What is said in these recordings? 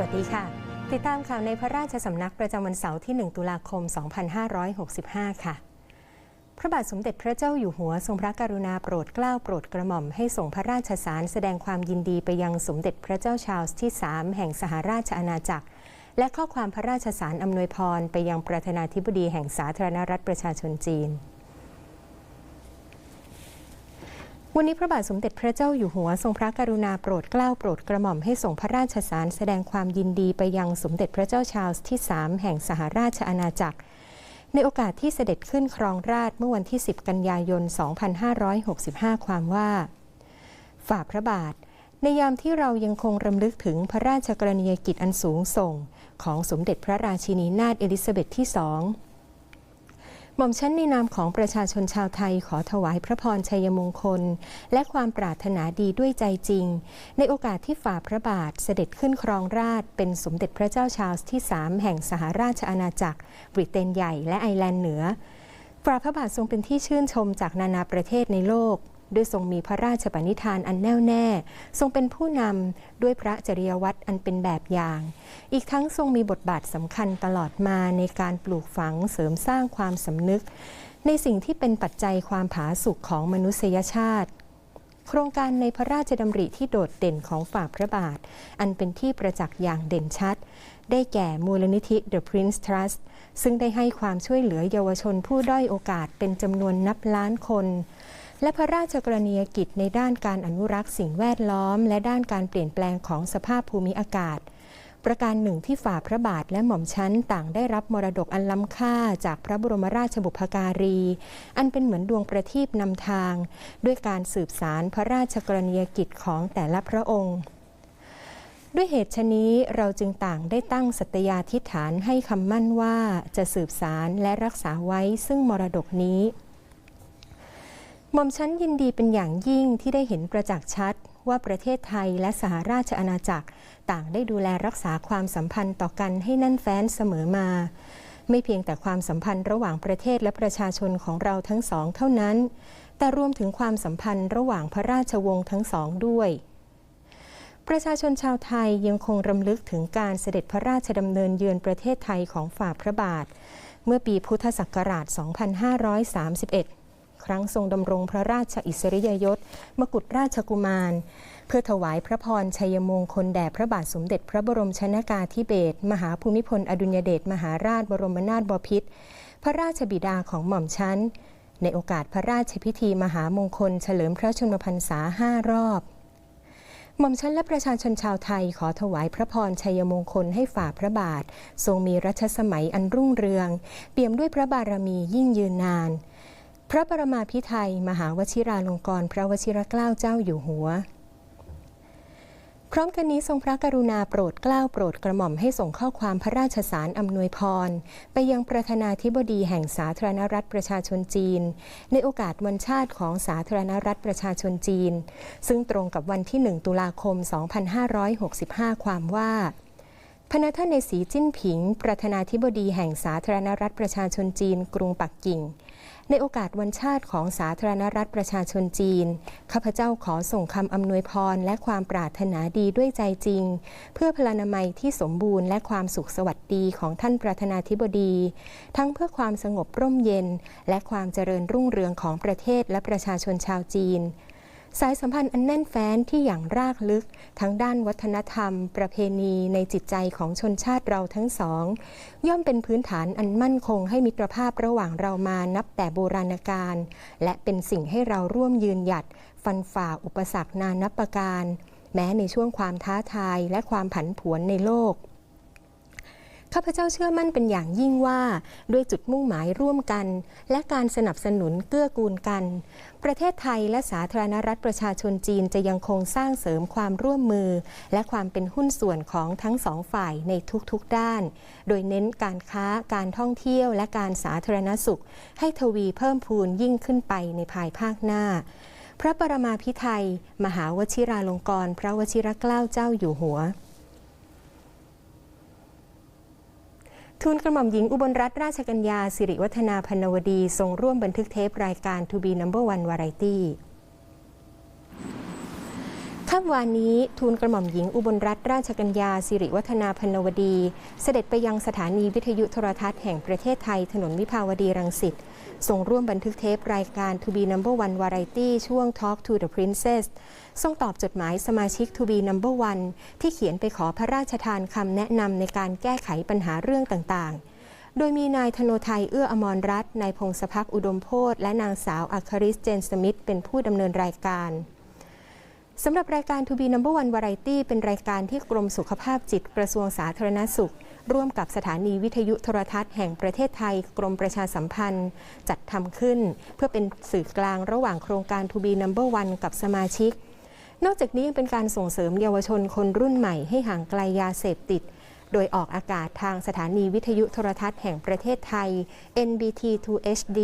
วัสดีค่ะ ติดตามข่าวในพระราชสำนักประจำวันเสาร์ที่ 1 ตุลาคม 2565 ค่ะ พระบาทสมเด็จพระเจ้าอยู่หัวทรงพระกรุณาโปรดเกล้าโปรดกระหม่อมให้ส่งพระราชสารแสดงความยินดีไปยังสมเด็จพระเจ้าชาร์ลส์ที่ 3 แห่งสหราชอาณาจักร และข้อความพระราชสารอำนวยพรไปยังประธานาธิบดีแห่งสาธารณรัฐประชาชนจีน วันนี้พระบาทสมเด็จพระเจ้าอยู่หัวทรงพระกรุณาโปรดเกล้าโปรดกระหม่อมให้ส่งพระราชสารแสดงความยินดีไปยังสมเด็จพระเจ้าชาลส์ที่ 3 แห่งสหราชอาณาจักร ในโอกาสที่เสด็จขึ้นครองราชเมื่อวันที่ 10 กันยายน 2565 ความว่า ฝ่าพระบาท ในยามที่เรายังคงรำลึกถึงพระราชกรณียกิจอันสูงส่ง ของสมเด็จพระราชินีนาถเอลิซาเบธที่สอง หม่อมชั้นในนามของประชาชนชาวไทยขอถวายพระพรชัยมงคล และความปรารถนาดีด้วยใจจริง ในโอกาสที่ฝ่าพระบาทเสด็จขึ้นครองราชเป็นสมเด็จพระเจ้าชาร์ลส์ที่3แห่งสหราชอาณาจักร บริเตนใหญ่และไอร์แลนด์เหนือฝ่าพระบาททรงเป็นที่ชื่นชมจากนานาประเทศในโลก ด้วยทรงมีพระราชปณิธานอันแน่วแน่ ทรงเป็นผู้นำด้วยพระจริยวัตรอันเป็นแบบอย่าง อีกทั้งทรงมีบทบาทสำคัญตลอดมาในการปลูกฝังเสริมสร้างความสำนึก ในสิ่งที่เป็นปัจจัยความผาสุกของมนุษยชาติโครงการในพระราชดำริที่โดดเด่นของฝ่าพระบาท อันเป็นที่ประจักษ์อย่างเด่นชัด ได้แก่มูลนิธิ The Prince Trust ซึ่งได้ให้ความช่วยเหลือเยาวชนผู้ด้อยโอกาสเป็นจำนวนนับล้านคน และพระราชกรณียกิจในด้านการอนุรักษ์สิ่งแวดล้อม และด้านการเปลี่ยนแปลงของสภาพภูมิอากาศ ประการหนึ่งที่ฝ่าพระบาทและหม่อมชั้นต่างได้รับมรดกอันล้ำค่าจากพระบรมราชบุพการี อันเป็นเหมือนดวงประทีปนำทาง ด้วยการสืบสารพระราชกรณียกิจของแต่ละพระองค์ด้วยเหตุชนี้เราจึงต่างได้ตั้งสัตยาธิฐานให้คำมั่นว่าจะสืบสารและรักษาไว้ซึ่งมรดกนี้ หม่อมชั้นยินดีเป็นอย่างยิ่งที่ได้เห็นประจักษ์ชัดว่าประเทศไทยและสหราชอาณาจักร ต่างได้ดูแลรักษาความสัมพันธ์ต่อกันให้แน่นแฟ้นเสมอมา ไม่เพียงแต่ความสัมพันธ์ระหว่างประเทศและประชาชนของเราทั้งสองเท่านั้น แต่รวมถึงความสัมพันธ์ระหว่างพระราชวงศ์ทั้งสองด้วย ประชาชนชาวไทยยังคงรำลึกถึงการเสด็จพระราชดำเนินเยือนประเทศไทยของฝ่าพระบาท เมื่อปีพุทธศักราช 2531 ครั้งทรงดำรงพระราชอิสริยยศ มกุฎราชกุมาร เพื่อถวายพระพรชัยมงคลแด่พระบาทสมเด็จพระบรมชนากาธิเบศรมหาภูมิพลอดุลยเดชมหาราชบรมนาถบพิตรพระราชบิดาของหม่อมชั้น ในโอกาสพระราชพิธีมหามงคล เฉลิมพระชนมพรรษาห้ารอบหม่อมชั้นและประชาชนชาวไทยขอถวายพระพรชัยมงคลให้ฝ่าพระบาท ทรงมีรัชสมัยอันรุ่งเรือง เปี่ยมด้วยพระบารมียิ่งยืนนาน พระปรมาภิไธยมหาวชิราลงกร พระวชิรเกล้าเจ้าอยู่หัว พร้อมกันนี้ทรงพระกรุณาโปรดเกล้าโปรดกระหม่อมให้ส่งข้อความพระราชสารอำนวยพร ไปยังประธานาธิบดีแห่งสาธารณรัฐประชาชนจีน ในโอกาสวันชาติของสาธารณรัฐประชาชนจีน ซึ่งตรงกับวันที่ 1 ตุลาคม 2565 ความว่าพระท่านในสีจิ้นผิง ประธานาธิบดีแห่งสาธารณรัฐประชาชนจีน กรุงปักกิ่ง ในโอกาสวันชาติของสาธารณรัฐประชาชนจีน ข้าพเจ้าขอส่งคำอำนวยพรและความปรารถนาดีด้วยใจจริง เพื่อพลานามัยที่สมบูรณ์และความสุขสวัสดีของท่านประธานาธิบดี ทั้งเพื่อความสงบร่มเย็น และความเจริญรุ่งเรืองของประเทศและประชาชนชาวจีน สายสัมพันธ์อันแน่นแฟ้นที่อย่างรากลึก ทั้งด้านวัฒนธรรม ประเพณีในจิตใจของชนชาติเราทั้งสอง ย่อมเป็นพื้นฐานอันมั่นคงให้มิตรภาพระหว่างเรามานับแต่โบราณกาลและเป็นสิ่งให้เราร่วมยืนหยัด ฟันฝ่าอุปสรรคนานับประการ แม้ในช่วงความท้าทายและความผันผวนในโลก ข้าพเจ้าเชื่อมั่นเป็นอย่างยิ่งว่าด้วยจุดมุ่งหมายร่วมกัน และการสนับสนุนเกื้อกูลกัน ประเทศไทยและสาธารณรัฐประชาชนจีนจะยังคงสร้างเสริมความร่วมมือ และความเป็นหุ้นส่วนของทั้งสองฝ่ายในทุกๆด้าน โดยเน้นการค้าการท่องเที่ยวและการสาธารณสุข ให้ทวีเพิ่มพูนยิ่งขึ้นไปในภายภาคหน้าพระปรมาภิไธยมหาวชิราลงกรณพระวชิรเกล้าเจ้าอยู่หัว ทูลกระหม่อมหญิงอุบลรัตนราชกัญญาสิริวัฒนาพนวดีทรงร่วมบันทึกเทปรายการ To be number one variety ค่ำวานนี้ทูลกระหม่อมหญิงอุบลรัตนราชกัญญาสิริวัฒนาพนวดี เสด็จไปยังสถานีวิทยุโทรทัศน์แห่งประเทศไทยถนนวิภาวดีรังสิต ทรงร่วมบันทึกเทปรายการ To be number one variety ช่วง Talk to the Princess ทรงตอบจดหมายสมาชิก To be number one ที่เขียนไปขอพระราชทานคำแนะนำในการแก้ไขปัญหาเรื่องต่างๆโดยมีนายธโนไทยเอื้ออมรรัตน์นายพงศพักอุดมโพธและนางสาวอัคริสเจนสมิธเป็นผู้ดำเนินรายการสำหรับรายการ To be number one variety เป็นรายการที่กรมสุขภาพจิตกระทรวงสาธารณสุข ร่วมกับสถานีวิทยุโทรทัศน์แห่งประเทศไทยกรมประชาสัมพันธ์ จัดทำขึ้น เพื่อเป็นสื่อกลางระหว่างโครงการ To be number one กับสมาชิก นอกจากนี้ยังเป็นการส่งเสริมเยาวชนคนรุ่นใหม่ให้ห่างไกลยาเสพติด โดยออกอากาศทางสถานีวิทยุโทรทัศน์แห่งประเทศไทย NBT 2 HD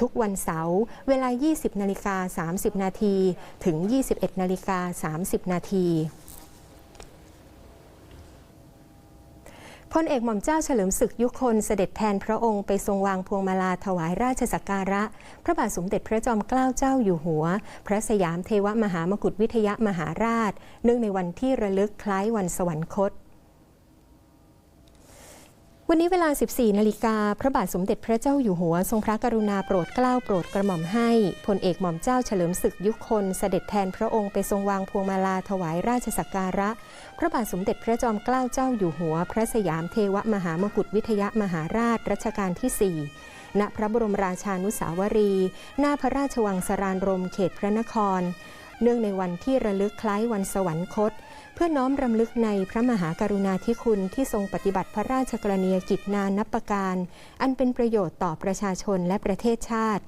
ทุกวันเสาร์เวลา 20นาฬิกา30 นาทีถึง 21นาฬิกา30 นาที ลเอกหม่อมเจ้าเฉลิมศึกยุคนเสด็จแทนพระองค์ไปทรงวางพวงมาลาถวายราชสักการะ พระบาทสมเด็จพระจอมเกล้าเจ้าอยู่หัว พระสยามเทวมหามกุฏวิทยมหาราช เนื่องในวันที่ระลึกคล้ายวันสวรรคต วันนี้เวลา 14 นาฬิกา พระบาทสมเด็จพระเจ้าอยู่หัว ทรงพระกรุณาโปรดเกล้าโปรดกระหม่อมให้พลเอกหม่อมเจ้าเฉลิมศึกยุคนเสด็จแทนพระองค์ไปทรงวางพวงมาลาถวายราชสักการะ พระบาทสมเด็จพระจอมเกล้าเจ้าอยู่หัว พระสยามเทวมหามกุฏวิทยมหาราชรัชกาลที่ 4 ณพระบรมราชานุสาวรี หน้าพระราชวังสรานรมเขตพระนคร เนื่องในวันที่ระลึกคล้ายวันสวรรคต เพื่อน้อมรำลึกในพระมหากรุณาธิคุณที่ทรงปฏิบัติพระราชกรณียกิจนานับประการ อันเป็นประโยชน์ต่อประชาชนและประเทศชาติ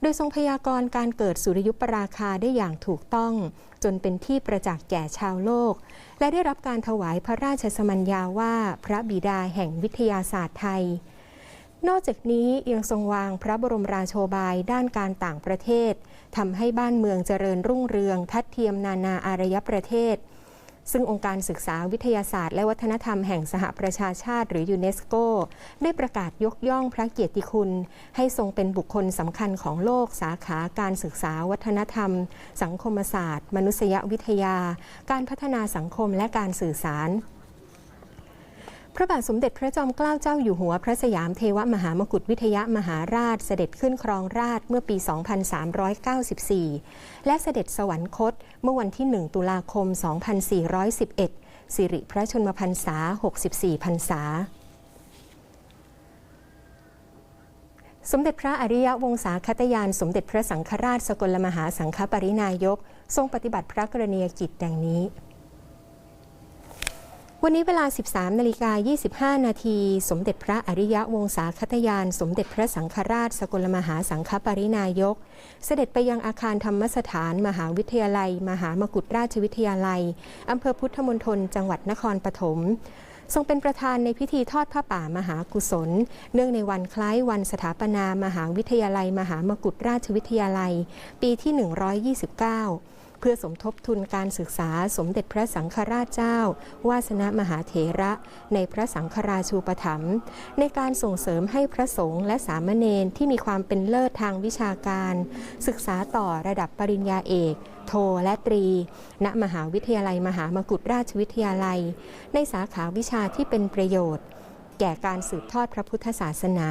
โดยทรงพยากรณ์การเกิดสุริยุปราคาได้อย่างถูกต้อง จนเป็นที่ประจักษ์แก่ชาวโลก และได้รับการถวายพระราชสมัญญาว่าพระบิดาแห่งวิทยาศาสตร์ไทยนอกจากนี้ยังทรงวางพระบรมราโชบายด้านการต่างประเทศ ทำให้บ้านเมืองเจริญรุ่งเรือง ทัดเทียมนานาอารยประเทศ ซึ่งองค์การศึกษาวิทยาศาสตร์ และวัฒนธรรมแห่งสหประชาชาติ หรือยูเนสโก ได้ประกาศยกย่องพระเกียรติคุณ ให้ทรงเป็นบุคคลสำคัญของโลกสาขาการศึกษาวัฒนธรรม สังคมศาสตร์ มนุษยวิทยา การพัฒนาสังคมและการสื่อสาร พระบาทสมเด็จพระจอมเกล้าเจ้าอยู่หัวพระสยามเทวมหามกุฏวิทยามหาราชเสด็จขึ้นครองราชเมื่อปี 2394 และเสด็จสวรรคตเมื่อวันที่ 1 ตุลาคม 2411 สิริพระชนมพรรษา 64 พรรษาสมเด็จพระอริยวงศาคตยาน สมเด็จพระสังฆราชสกลมหาสังฆปรินายก ทรงปฏิบัติพระกรณียกิจดังนี้ วันนี้เวลา 13 นาฬิกา 25 นาที สมเด็จพระอริยะวงศาคตยาน สมเด็จพระสังฆราช สกลมหาสังฆปรินายก เสด็จไปยังอาคารธรรมสถาน มหาวิทยาลัย มหามกุฏราชวิทยาลัย อำเภอพุทธมณฑล จังหวัดนครปฐม ทรงเป็นประธานในพิธีทอดผ้าป่ามหากุศล เนื่องในวันคล้ายวันสถาปนามหาวิทยาลัย มหามกุฏราชวิทยาลัย ปีที่ 129 เพื่อสมทบทุนการศึกษาสมเด็จพระสังฆราชเจ้า วาสนมหาเถระในพระสังฆราชูปถัมภ์ในการส่งเสริมให้พระสงฆ์และสามเณรที่มีความเป็นเลิศทางวิชาการ ศึกษาต่อระดับปริญญาเอกโทและตรี ณ มหาวิทยาลัยมหามกุฏราชวิทยาลัย ในสาขาวิชาที่เป็นประโยชน์ แก่การสืบทอดพระพุทธศาสนา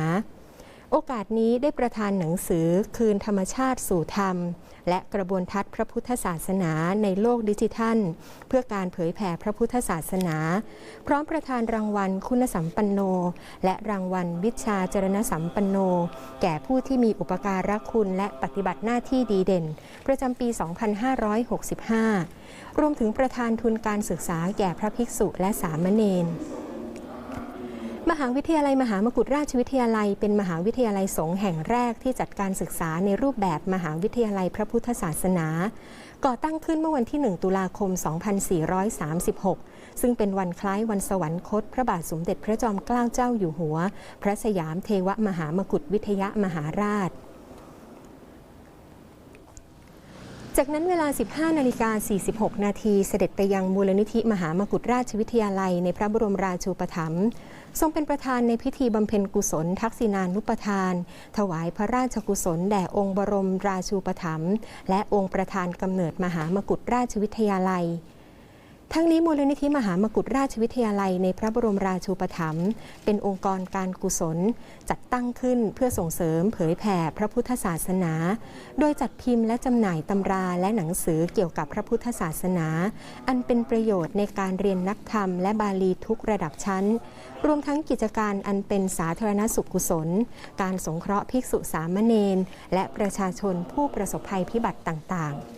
โอกาสนี้ได้ประทานหนังสือคืนธรรมชาติสู่ธรรม และกระบวนทัศน์พระพุทธศาสนาในโลกดิจิทัล เพื่อการเผยแผ่พระพุทธศาสนา พร้อมประทานรางวัลคุณสัมปันโน และรางวัลวิชาจรณสัมปันโน แก่ผู้ที่มีอุปการะคุณและปฏิบัติหน้าที่ดีเด่น ประจำปี 2565 รวมถึงประธานทุนการศึกษาแก่พระภิกษุและสามเณร มหาวิทยาลัยมหามกุฏราชวิทยาลัย เป็นมหาวิทยาลัยสงฆ์แห่งแรกที่จัดการศึกษาในรูปแบบมหาวิทยาลัยพระพุทธศาสนา ก่อตั้งขึ้นเมื่อวันที่ 1 ตุลาคม 2436 ซึ่งเป็นวันคล้ายวันสวรรคต พระบาทสมเด็จพระจอมเกล้าเจ้าอยู่หัว พระสยามเทวมหามกุฏวิทยามหาราชจากนั้นเวลา 15 นาฬิกา 46 นาที เสด็จไปยังมูลนิธิมหามกุฏราชวิทยาลัยในพระบรมราชูปถัมภ์ ทรงเป็นประธานในพิธีบำเพ็ญกุศลทักษิณานุปทาน ถวายพระราชกุศลแด่องค์บรมราชูปถัมภ์และองค์ประธานกำเนิดมหามกุฏราชวิทยาลัย ทั้งนี้มูลนิธิมหามกุฏราชวิทยาลัยในพระบรมราชูปถัมภ์เป็นองค์กรการกุศล จัดตั้งขึ้นเพื่อส่งเสริมเผยแผ่พระพุทธศาสนา โดยจัดพิมพ์และจำหน่ายตำราและหนังสือเกี่ยวกับพระพุทธศาสนา อันเป็นประโยชน์ในการเรียนนักธรรมและบาลีทุกระดับชั้น รวมทั้งกิจการอันเป็นสาธารณสุขกุศล การสงเคราะห์ภิกษุสามเณรและประชาชนผู้ประสบภัยพิบัติต่างๆ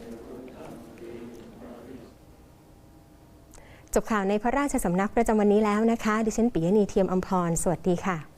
จบข่าวในพระราชสำนักประจำวันนี้แล้วนะคะ ดิฉันปิยณีเทียมอมพร สวัสดีค่ะ